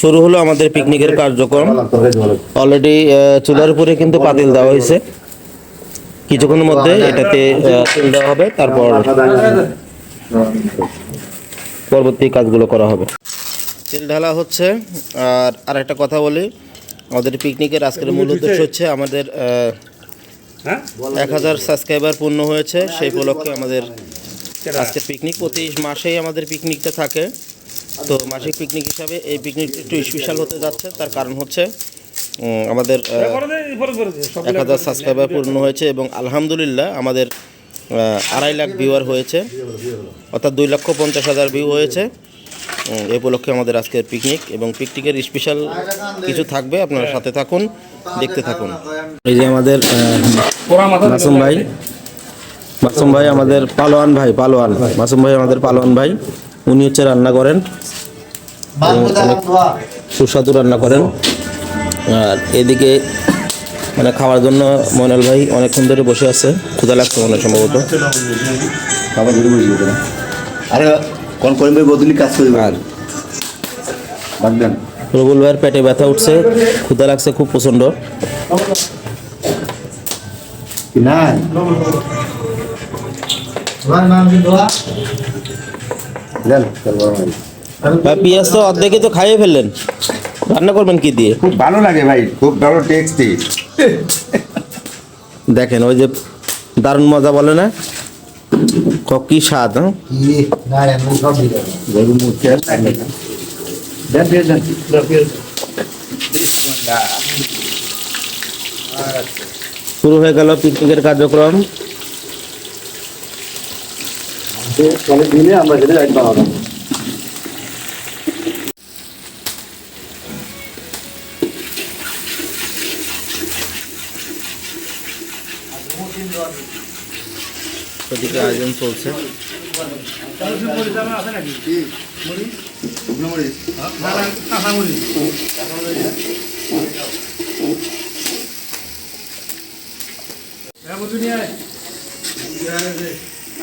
শুরু হলো আমাদের পিকনিকের কার্যক্রম। অলরেডি চুলার উপরে কিন্তু পাতিল দেওয়া হয়েছে। কিছুক্ষণের মধ্যে এটাতে তেল দেওয়া হবে, তারপর পরবর্তী কাজগুলো করা হবে। তেল ঢালা হচ্ছে, আর আর একটা কথা বলি, আমাদের পিকনিকের আজকের মূল উদ্দেশ্য হচ্ছে আমাদের এক হাজার সাবস্ক্রাইবার পূর্ণ হয়েছে, সেই উপলক্ষে আমাদের আজকে পিকনিক প্রতি মাসেই আমাদের পিকনিকটা থাকে। তো মাসিক পিকনিক হিসাবে এই পিকনিকটা একটু স্পেশাল হতে যাচ্ছে। তার কারণ হচ্ছে আমাদের এক হাজার সাবস্ক্রাইবার পূর্ণ হয়েছে এবং আলহামদুলিল্লাহ আমাদের আড়াই লাখ ভিউয়ার হয়েছে। অর্থাৎ দুই লক্ষ পঞ্চাশ হাজার ভিউ হয়েছে। এই উপলক্ষে আমাদের আজকের পিকনিক এবং পিকনিকের স্পেশাল কিছু থাকবে। আপনারা সাথে থাকুন, দেখতে থাকুন। এই যে আমাদের মাসুম ভাই মাসুম ভাই আমাদের পালোয়ান ভাই, পালোয়ান, মাসুম ভাই আমাদের পালোয়ান ভাই। উনি হচ্ছে রান্না করেন। অনেক সুস্বাদু রান্না করেন। আর এদিকে মানে খাওয়ার জন্য ময়নাল ভাই অনেকক্ষণ ধরে বসে আছে। ক্ষুদা লাগছে মনে হয় সম্ভবত। খাবার ধরে বসে আরে কোন করিম ভাই বদলি কাজ করবে? আর রবুল ভাইয়ের পেটে ব্যথা উঠছে ক্ষুদা লাগছে খুব প্রচণ্ড। না দেন পেঁয়াজ তো অর্ধেকই তো খাইয়ে ফেললেন। রান্না করবেন কি দিয়ে? খুব ভালো লাগে ভাই খুব ভালো টেস্টি দেখেন ওই যে দারুণ মজা বলে না? ক- স্বাদ শুরু হয়ে গেল পিকনিকের কার্যক্রম। চলে দিলে আমরা যেটা রাইট বানাবো। ওদিকে আয়োজন চলছে। হ্যাঁ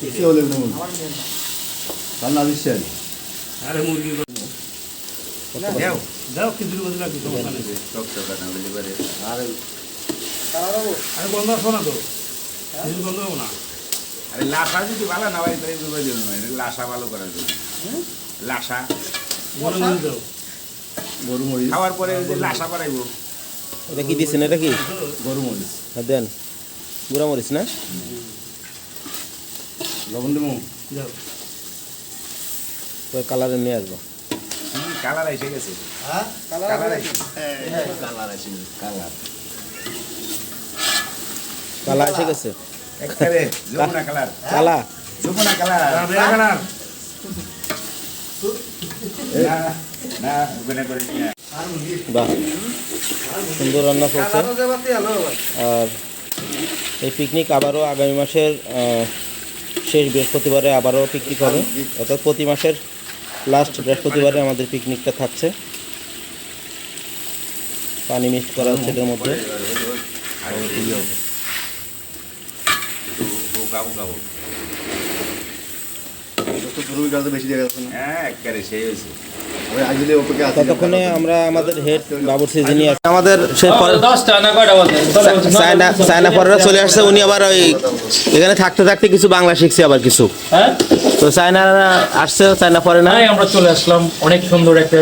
কিছু হলে রান্না দিচ্ছেন আরে মুরগি দাও দাও কিছু বদলা কিছু সমস্যা নেই আরে বন্ধ আসো না তো কিছু বন্ধ হব না আরে লাসা যদি ভালো না তাই করার জন্য গরু মরিচ। খাওয়ার পরে লাসা বাড়াইবো। এটা কি দিচ্ছেন এটা কি? গরু মরিচ হ্যাঁ, দেন। গুঁড়া মরিচ না? লবণ দেবো? দাও ওই কালারে নিয়ে আসব। কালার এসে গেছে। কালা এসে গেছে। কালা করে নিয়ে আয়। বাহ সুন্দর রান্না চলছে আর এই পিকনিক আবারও আগামী মাসের শেষ বৃহস্পতিবারে আবারও পিকনিক হবে। অর্থাৎ প্রতি মাসের লাস্ট বৃহস্পতিবারে আমাদের পিকনিকটা থাকছে। পানি মিক্স করা হচ্ছে এটার মধ্যে। বেশি দেখা যাচ্ছে না। হ্যাঁ একবারে সেই হয়েছে। ততক্ষণে আমরা আমাদের হেড যিনি আছে আমাদের সায়না পরেরা চলে আসছে উনি আবার ওই এখানে থাকতে থাকতে কিছু বাংলা শিখছে আবার কিছু। তো আসছে পরে না। আমরা চলে আসলাম। অনেক সুন্দর একটা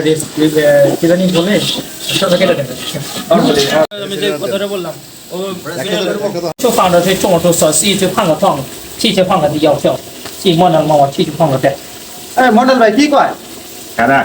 বললাম ভাই কি কয়? হ্যাঁ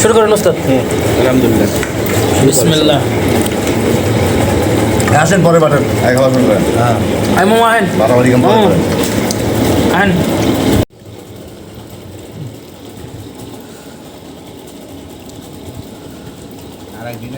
শুরু করেন ওস্তাদ। আলহামদুলিল্লাহ। বিসমিল্লাহ। আসেন পরে পাঠান এখন আসেন পরে হ্যাঁ। আমি মোমা আহেন। বাড়াবাড়ি কেমন আহেন। আরেকদিন